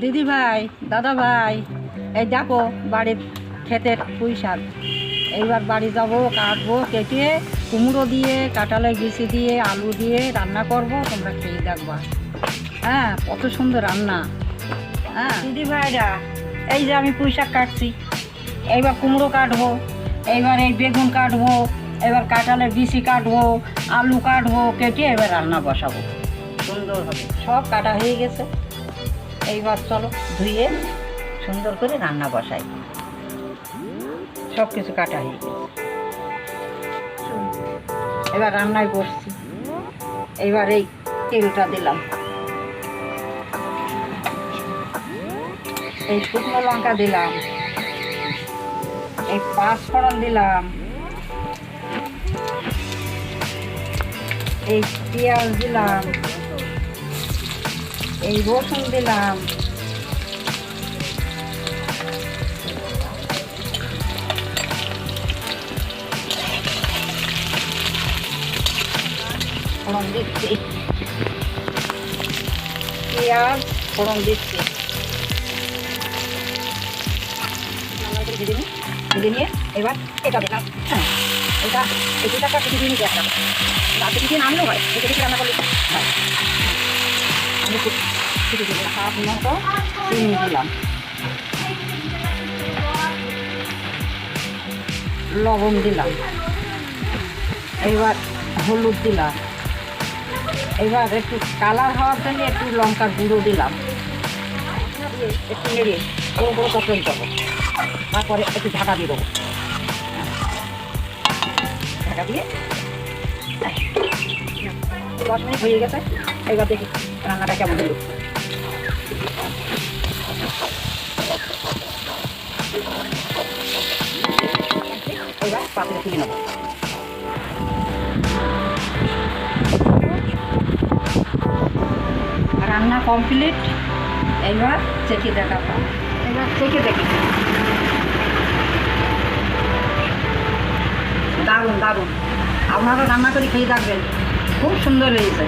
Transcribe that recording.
দিদি ভাই দাদা ভাই এই দেখো বাড়ির ক্ষেতের পুঁই শাক। এইবার বাড়ি যাব কাটবো কেটে কুমড়ো দিয়ে কাঁঠালের বিচি দিয়ে আলু দিয়ে রান্না করব তোমরা খেয়ে দেখবা। হ্যাঁ কত সুন্দর রান্না। হ্যাঁ। দিদি ভাইরা এই যে আমি পুঁই শাক কাটছি। এইবার কুমড়ো কাটবো এইবার এই বেগুন কাটবো এবার কাঁঠালের বিচি কাটবো আলু কাটবো কেটে এবার রান্না বসাবো। সুন্দর হবে। সব কাটা হয়ে গেছে। এইবার চলো ধুয়ে সুন্দর করে রান্না বসাই। সব কিছু কাটা হয়ে গেছে। এবার রান্নায় বসছি। এইবার এই তেলটা দিলাম। এই শুকনো লঙ্কা দিলাম। এই পাঁচ ফোড়ন দিলাম। এই পেঁয়াজ দিলাম। এই রসুন দিলাম। ফোড়ন দিচ্ছি। পেঁয়াজ ফোড়ন দিচ্ছি। নিয়ে এবার এটা দিলাম। হ্যাঁ এটা এই দুটা একটা নিতে একটা রাতে কিছু নামলেও হয়? এটা কিছু রান্না করলে। হয়। দিলাম হাফ মতো চিনি দিলাম লবণ দিলাম। এইবার হলুদ দিলাম। এবার একটু কালার হওয়ার জন্য একটু লঙ্কার গুঁড়ো দিলাম। একটু নেড়ে বড়ো বড়ো দেবো তারপরে একটু ঢাকা দিয়ে দেবো। ঢাকা দিয়ে দশ মিনিট হয়ে গেছে, এবার দেখি রান্নাটা কেমন হলো। এবার পাত্রে তুলে নেব। রান্না কমপ্লিট, এবার চেখে দেখা পাও দারুণ দারুণ। আপনারা রান্না করে খেয়ে থাকবেন। খুব সুন্দর হয়েছে।